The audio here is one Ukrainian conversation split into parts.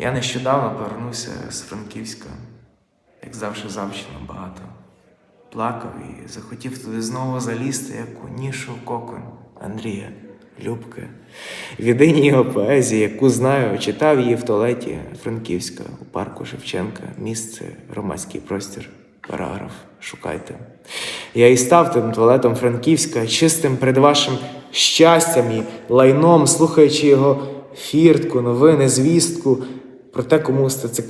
Я нещодавно повернувся з Франківська, як завжди завчено багато. Плакав і захотів туди знову залізти, як у нішу кокон Андрія Любки. В єдиній його поезії, яку знаю, читав її в туалеті Франківська у парку Шевченка, місце, громадський простір, параграф. Шукайте. Я і став тим туалетом Франківська, чистим перед вашим щастям і лайном, слухаючи його фіртку, новини, звістку. Проте кому з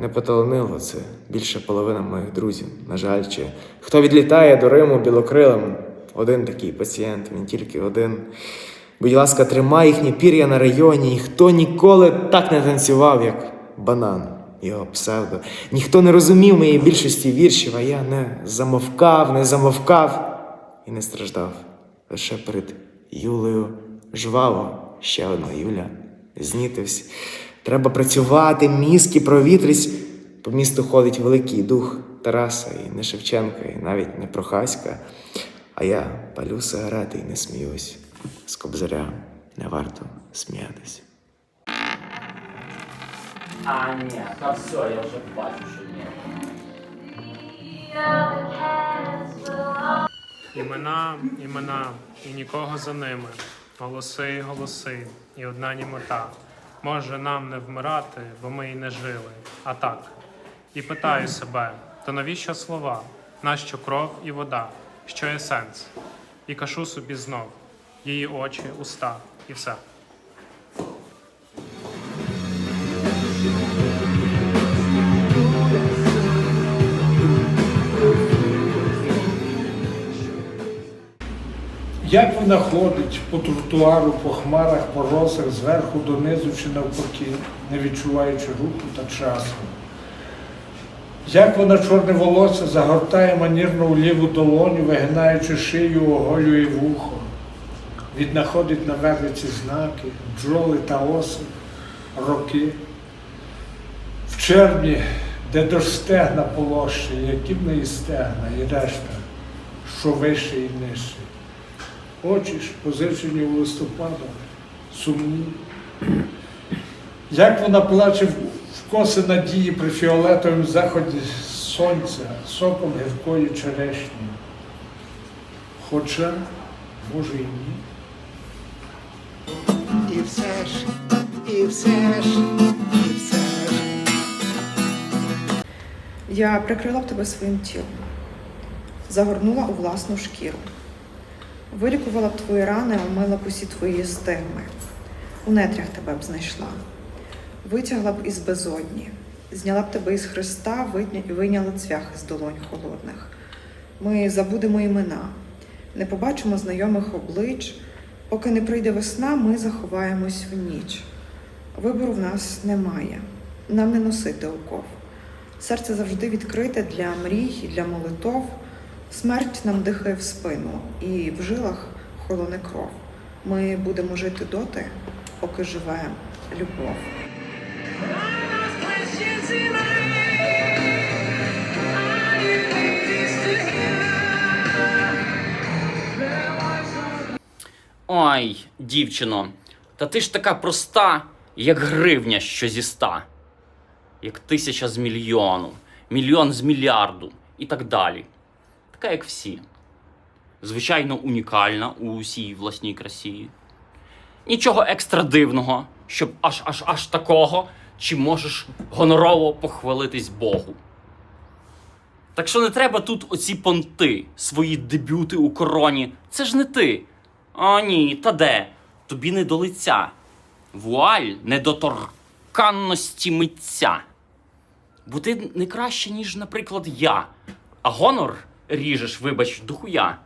не поталанило це більше половина моїх друзів. На жаль, чи хто відлітає до Риму білокрилим? Один такий пацієнт, він тільки один. Будь ласка, тримай їхні пір'я на районі. Ніхто ніколи так не танцював, як банан, його псевдо. Ніхто не розумів моєї більшості віршів, а я не замовкав, не замовкав і не страждав. Лише перед Юлею жваво, ще одна Юля, знітився. Треба працювати, мізки провітрись. По місту ходить великий дух Тараса і не Шевченка, і навіть не Прохаська. А я палю сигарети і не сміюсь. З кобзаря не варто сміятись. А, ні, та все, я вже бачу, що ні. Імена, імена, і нікого за ними. Голоси, голоси, і одна німота. Може нам не вмирати, бо ми і не жили, а так. І питаю себе: то навіщо слова? Нащо кров і вода? Що є сенс? І кажу собі знов її очі, уста і все. Як вона ходить по тротуару, по хмарах, по росах, зверху донизу чи навпаки, не відчуваючи руху та часу. Як вона чорне волосся загортає манірно у ліву долоню, вигинаючи шию, оголює вухо, віднаходить на вервиці знаки, бджоли та оси, роки. В червні, де до стегна полощі, які в неї стегна і решта, що вище і нижче. Очі ж позичені у листопада, сумні. Як вона плаче в в коси надії при фіолетовому заході сонця, соком гіркої черешні. Хоча, може і ні. І все ж, і все ж, і все ж. Я прикрила б тебе своїм тілом, загорнула у власну шкіру, вилікувала б твої рани, омила б усі твої стигми, у нетрях тебе б знайшла, витягла б із безодні, зняла б тебе із витня- вийняла цвях із долонь холодних. Ми забудемо імена, не побачимо знайомих облич. Поки не прийде весна, ми заховаємось в ніч. Вибору в нас немає. Нам не носити оков. Серце завжди відкрите для мрій і для молитов. Смерть нам дихає в спину, і в жилах холоне кров. Ми будемо жити доти, поки живе любов. Ой, дівчино, та ти ж така проста, як гривня, що зі ста, як тисяча з мільйону, мільйон з мільярду і так далі. Така, як всі. Звичайно, унікальна у усій власній красі. Нічого екстра дивного, щоб аж аж аж такого, чи можеш гонорово похвалитись Богу. Так що не треба тут оці понти, свої дебюти у короні. Це ж не ти. О, ні, та де? Тобі не до лиця. Вуаль недоторканності митця. Бо ти не краще, ніж, наприклад, я. А гонор ріжеш, вибач, дохуя.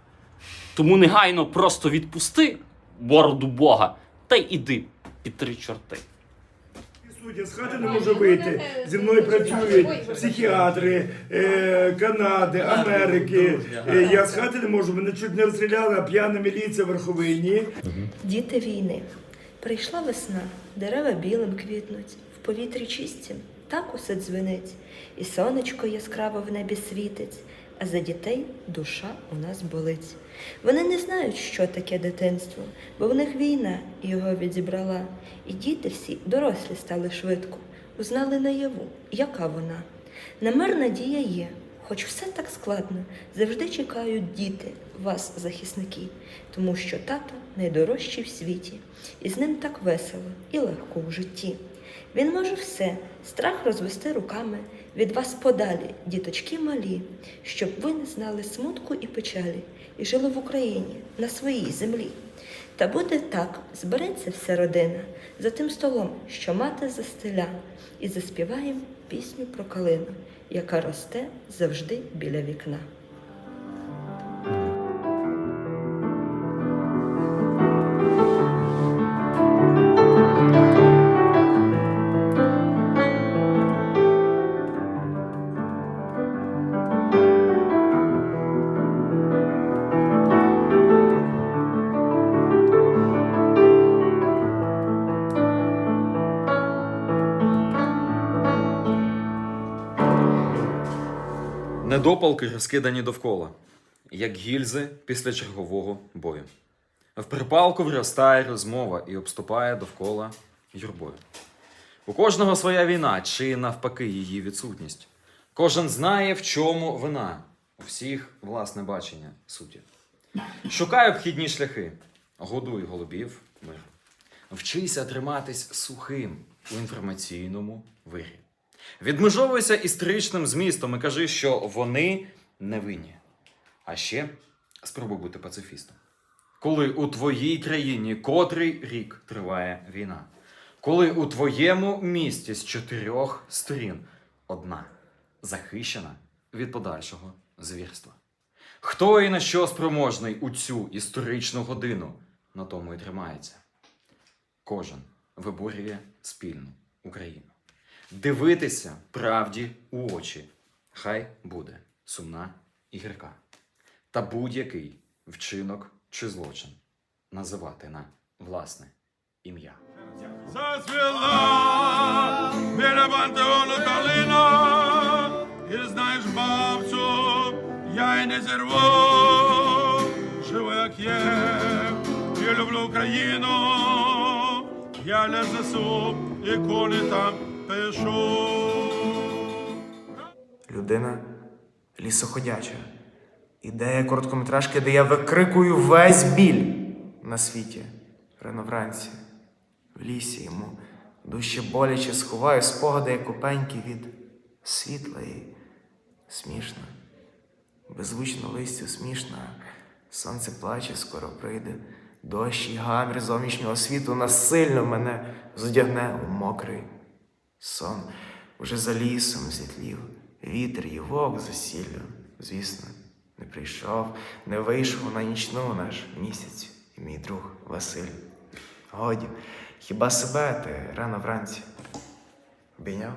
Тому негайно просто відпусти бороду Бога та й іди під три чорти. Суддя з хати не може вийти. Зі мною працюють психіатри е, Канади, Америки. Е, я з хати не можу. Мене чуть не розстріляла п'яна міліція в Верховині. Діти війни. Прийшла весна, дерева білим квітнуть, в повітрі чистім, так усе дзвенить, і сонечко яскраво в небі світить, а за дітей душа у нас болить. Вони не знають, що таке дитинство, бо в них війна його відібрала, і діти всі дорослі стали швидко. узнали наяву, яка вона. На мир надія є, хоч все так складно, завжди чекають діти, вас, захисники, тому що тато найдорожчий в світі, і з ним так весело і легко в житті. Він може все, страх розвести руками, від вас подалі, діточки малі, щоб ви не знали смутку і печалі, і жили в Україні на своїй землі. Та буде так, збереться вся родина за тим столом, що мати застеля, і заспіваєм пісню про калину, яка росте завжди біля вікна. Недопалки розкидані довкола, як гільзи після чергового бою. В припалку виростає розмова і обступає довкола юрбою. У кожного своя війна, чи навпаки її відсутність. Кожен знає, в чому вина, у всіх власне бачення суті. Шукай обхідні шляхи, годуй голубів мир. Вчися триматись сухим у інформаційному вирі. Відмежовуйся історичним змістом і кажи, що вони невинні. А ще спробуй бути пацифістом. Коли у твоїй країні котрий рік триває війна, коли у твоєму місті з чотирьох сторін одна захищена від подальшого звірства. Хто і на що спроможний у цю історичну годину на тому і тримається. Кожен виборює спільну Україну. Дивитися правді у очі. Хай буде сумна і гірка. Та будь-який вчинок чи злочин називати на власне ім'я. Зацвіла біля пантеону калина, і знаєш, бабцю, я й не зірву, живу як є, і люблю Україну, я для ЗСУ і коли там пишу. Людина лісоходяча. Ідея короткометражки, де я викрикую весь біль на світі. Рано вранці, в лісі йому дужче боляче сховаю спогади, як опеньки від світла і смішно. Беззвучно листю смішно, сонце плаче, скоро прийде. Дощ і гамір зовнішнього світу насильно мене зодягне у мокрий сон. Уже за лісом зітлів, вітер і вовк за сіллю, звісно, не прийшов, не вийшов на нічну наш місяць і мій друг Василь. Годі, хіба себе ти рано вранці обійняв?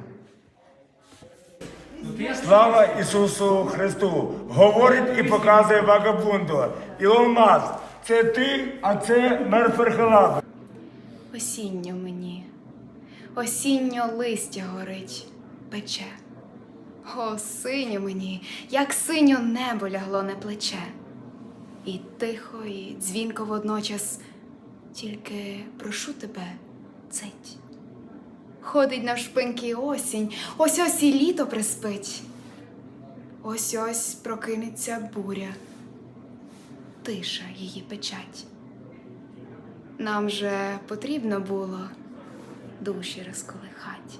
Слава Ісусу Христу! Говорить і показує вагабунду. Ілон Маск, це ти, а це Мерферхелаб. Осінньо мені, осінньо листя горить, пече. О, синьо мені, як синьо небо лягло на плече. І тихо, і дзвінко водночас, тільки прошу тебе, цить. Ходить навшпиньки осінь, ось ось і літо приспить. Ось ось прокинеться буря, тиша її печать. Нам же потрібно було душі розколихать.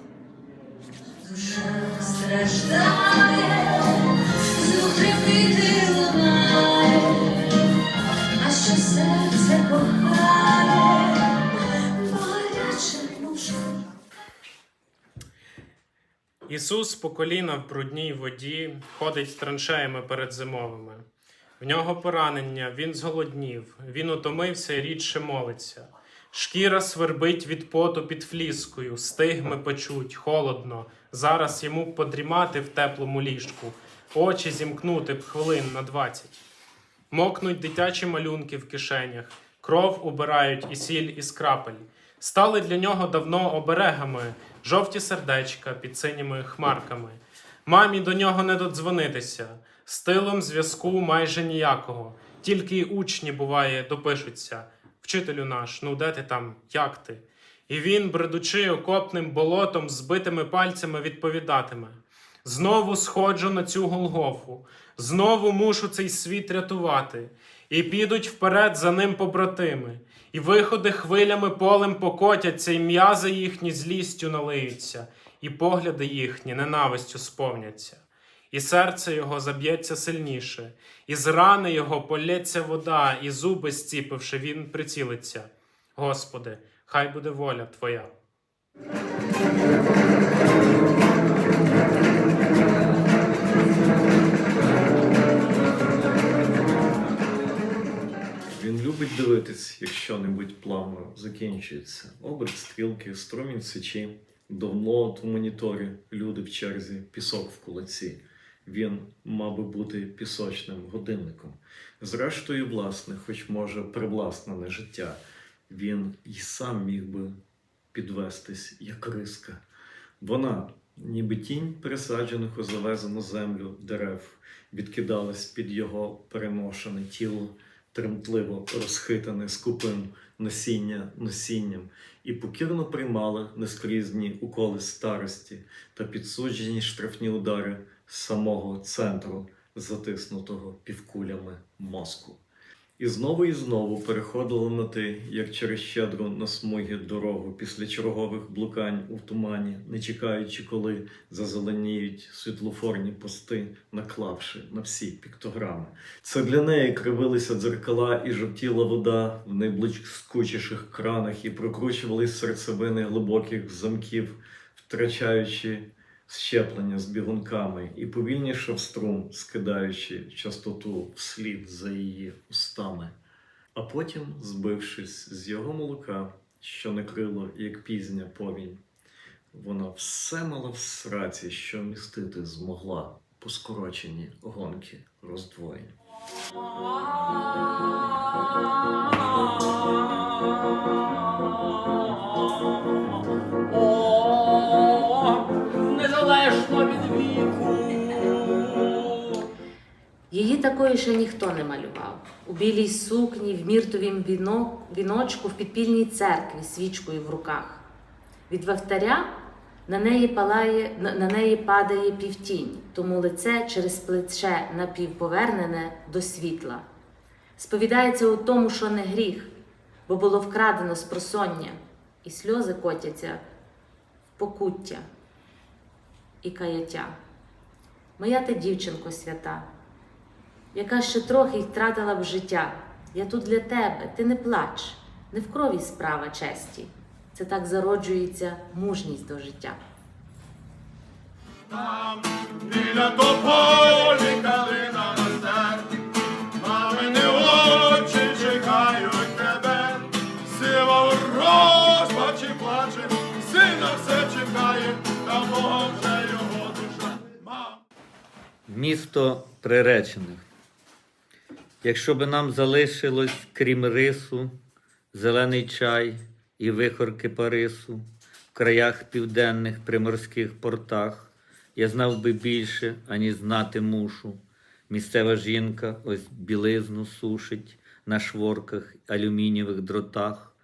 А що серце кохає, боляче душа. Ісус по коліна в брудній воді ходить траншеями перед зимовими. В нього поранення, він зголоднів, він утомився і рідше молиться. Шкіра свербить від поту під фліскою, стигми печуть, холодно. Зараз йому подрімати в теплому ліжку, очі зімкнути б хвилин на двадцять. Мокнуть дитячі малюнки в кишенях, кров убирають і сіль із крапель. Стали для нього давно оберегами, жовті сердечка під синіми хмарками. Мамі до нього не додзвонитися, стилом зв'язку майже ніякого. Тільки й учні, буває, допишуться. Вчителю наш, ну де ти там, як ти? І він, бредучи окопним болотом, збитими пальцями відповідатиме: Знову сходжу на цю Голгофу, знову мушу цей світ рятувати, і підуть вперед за ним побратими, і виходи хвилями полем покотяться, і м'язи їхні злістю налиються, і погляди їхні ненавистю сповняться. І серце його заб'ється сильніше, і з рани його полється вода, і зуби зціпивши, він прицілиться. Господи, хай буде воля Твоя. Він любить дивитись, як що-небудь плавно закінчується. Оберт стрілки, струмінь сечі, довно у моніторі, люди в черзі, пісок в кулаці. Він мав би бути пісочним годинником. Зрештою, власне, хоч може привласнене життя, він і сам міг би підвестись, як риска. Вона, ніби тінь пересаджених у завезену землю дерев, відкидалась під його переношене тіло, тремтливо розхитане скупим насіння насінням, і покірно приймала нескрізні уколи старості та підсуджені штрафні удари самого центру, затиснутого півкулями мозку. І знову і знову переходило на ти, як через щедру на смуги дорогу після чергових блукань у тумані, не чекаючи, коли зазеленіють світлофорні пости, наклавши на всі піктограми. Це для неї кривилися дзеркала і жовтіла вода в найблискучіших кранах, і прокручувались серцевини глибоких замків, втрачаючи щеплення з бігунками, і повільнішав струм, скидаючи частоту вслід за її устами. А потім, збившись з його молока, що не крило, як пізня повінь, вона все мала в сраці, що містити змогла по скороченні гонки роздвоєнь. Незалежно від віку. Її такої ще ніхто не малював. У білій сукні, в міртовім віно- віночку, в підпільній церкві, свічкою в руках. Від вівтаря на неї, палає, на, неї падає півтінь, тому лице через плече напівповернене до світла. Сповідається у тому, що не гріх, бо було вкрадено з просоння, і сльози котяться покуття і каяття. Моя ти дівчинко свята, яка ще трохи й втратила б життя. Я тут для тебе, ти не плач, не в крові справа честі. Це так зароджується мужність до життя. Там Біля тополі калина росте, мамини очі чекають тебе, сива в розпачі плаче, чекає, та Бога вже його душа. Мам. Місто приречених. Якщо би нам залишилось, крім рису, зелений чай і вихорки Парису, в краях південних приморських портах, я знав би більше, ані знати мушу. Місцева жінка ось білизну сушить на шворках алюмінієвих дротах.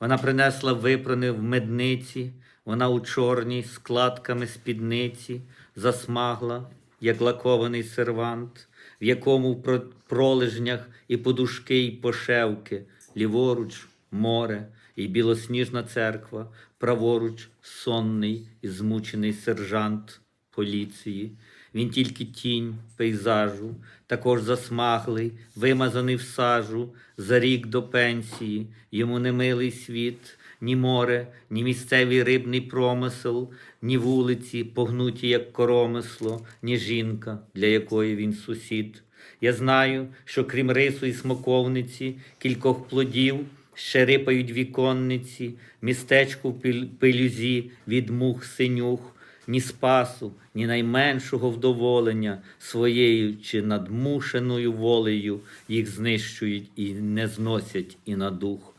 Вона принесла випране в медниці, вона у чорній складками спідниці засмагла, як лакований сервант, в якому в пролежнях і подушки, і пошевки, ліворуч море, і білосніжна церква, праворуч сонний і змучений сержант поліції. Він тільки тінь пейзажу, також засмаглий, вимазаний в сажу, за рік до пенсії, йому не милий світ, ні море, ні місцевий рибний промисел, ні вулиці, погнуті, як коромисло, ні жінка, для якої він сусід. Я знаю, що крім рису і смоковниці, кількох плодів, ще рипають віконниці, містечку в пилюзі від мух синюх, ні спасу, ні найменшого вдоволення своєю чи надмушеною волею їх знищують і не зносять і на дух.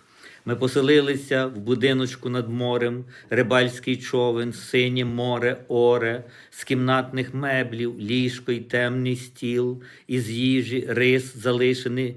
Ми поселилися в будиночку над морем, рибальський човен, синє море, оре, з кімнатних меблів, ліжко й темний стіл, із їжі рис залишений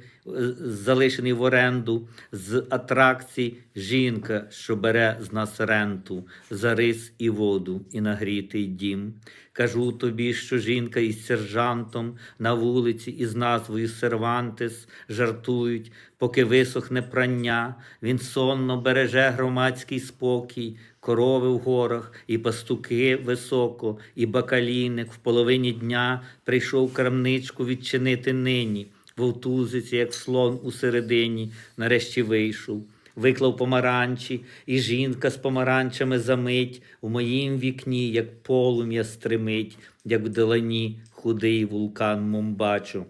залишений в оренду, з атракцій жінка, що бере з нас ренту, за рис і воду, і нагрітий дім. Кажу тобі, що жінка із сержантом на вулиці із назвою Сервантес жартують, поки висохне прання, він сонно береже громадський спокій, корови в горах, і пастуки високо, і бакалійник в половині дня прийшов крамничку відчинити нині. Вовтузиться, як слон у середині, нарешті вийшов. Виклав помаранчі, і жінка з помаранчами замить у моїм вікні, як полум'я стримить, як в долані худий вулкан Момбачу.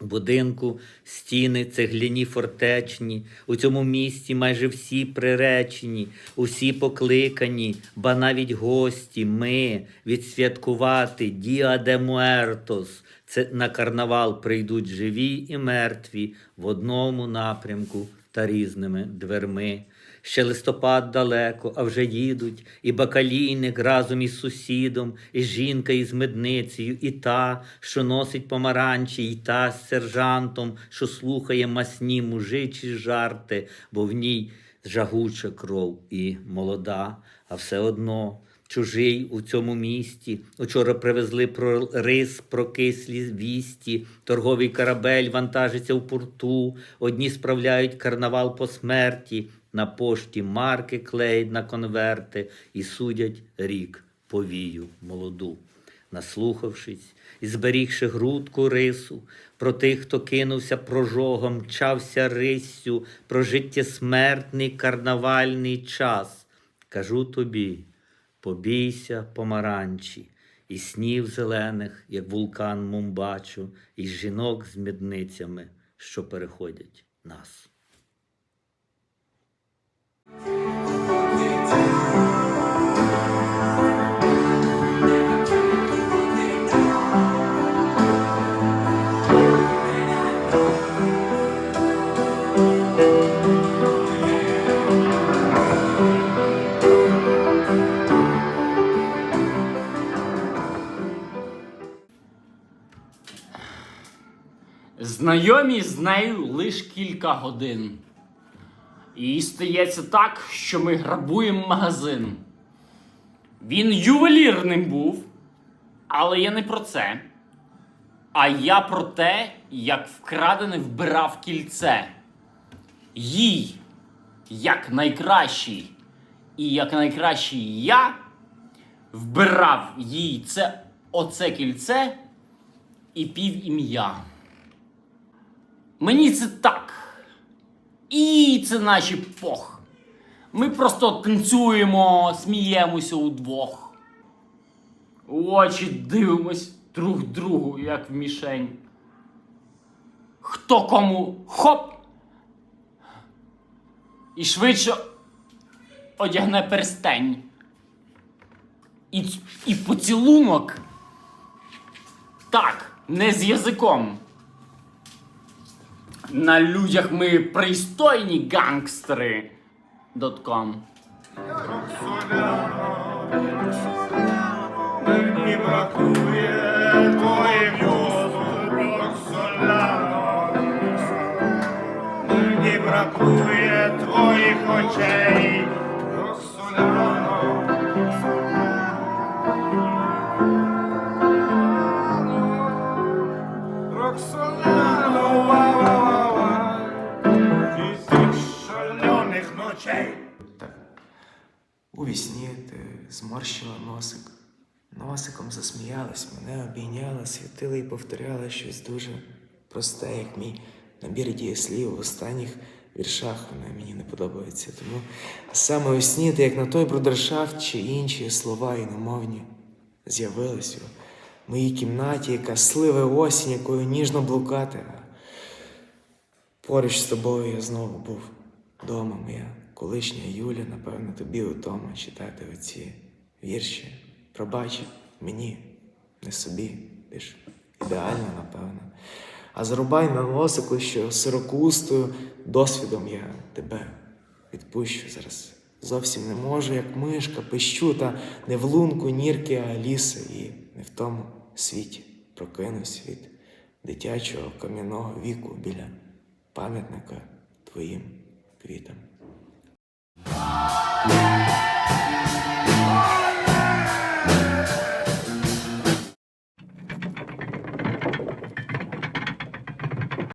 Будинку стіни цегляні фортечні, у цьому місті майже всі приречені, усі покликані, ба навіть гості, ми відсвяткувати Діа де Муертос. Це на карнавал прийдуть живі і мертві в одному напрямку та різними дверми. Ще листопад далеко, а вже їдуть, і бакалійник разом із сусідом, і жінка із медницею, і та, що носить помаранчі, і та з сержантом, що слухає масні мужичі жарти, бо в ній жагуча кров і молода, а все одно. Чужий у цьому місті. Учора привезли про рис, про кислі вісті. Торговий корабель вантажиться в порту. Одні справляють карнавал по смерті. На пошті марки клеють на конверти і судять рік повію молоду. Наслухавшись і зберігши грудку рису, про тих, хто кинувся прожогом, мчався риссю, про життєсмертний карнавальний час. Кажу тобі, побійся помаранчі, і снів зелених, як вулкан Мумбачу, і жінок з мідницями, що переходять нас. Знайомі з нею лиш кілька годин. І стається так, що ми грабуємо магазин. Він ювелірним був, але я не про це. А я про те, як вкрадене вбирав кільце. Їй, як найкращий, і як найкращий я, вбирав їй це оце кільце і пів ім'я. Мені це так. І це наші пох. Ми просто танцюємо, сміємося удвох. У очі дивимось друг другу, як в мішень. Хто кому хоп! І швидше одягне перстень. І, і поцілунок. Так, не з язиком. На людях ми пристойні гангстери. Дотком. Мені бракує Роксоляно. Мені бракує твоїх очей. Роксоляно, ночей. Так. У вісні ти зморщила носик. Носиком засміялась, мене обійняла, світила і повторяла щось дуже просте, як мій набір дієслів в останніх віршах вона мені не подобається. Тому саме у сні ти, як на той брудершафт чи інші слова іномовні, з'явились у моїй кімнаті, яка сливе осінь, якою ніжно блукати. А Поруч з тобою я знову був вдома, моя колишня Юля, напевно, тобі вдома читати оці вірші. Пробач мені, не собі, ти ж ідеально, напевно. А зарубай на носику, що сирокустою досвідом я тебе відпущу зараз. Зовсім не можу, як мишка, пищу, та не в лунку нірки, а ліси, і не в тому світі прокинусь від дитячого кам'яного віку біля пам'ятника твоїм квітам. Yeah.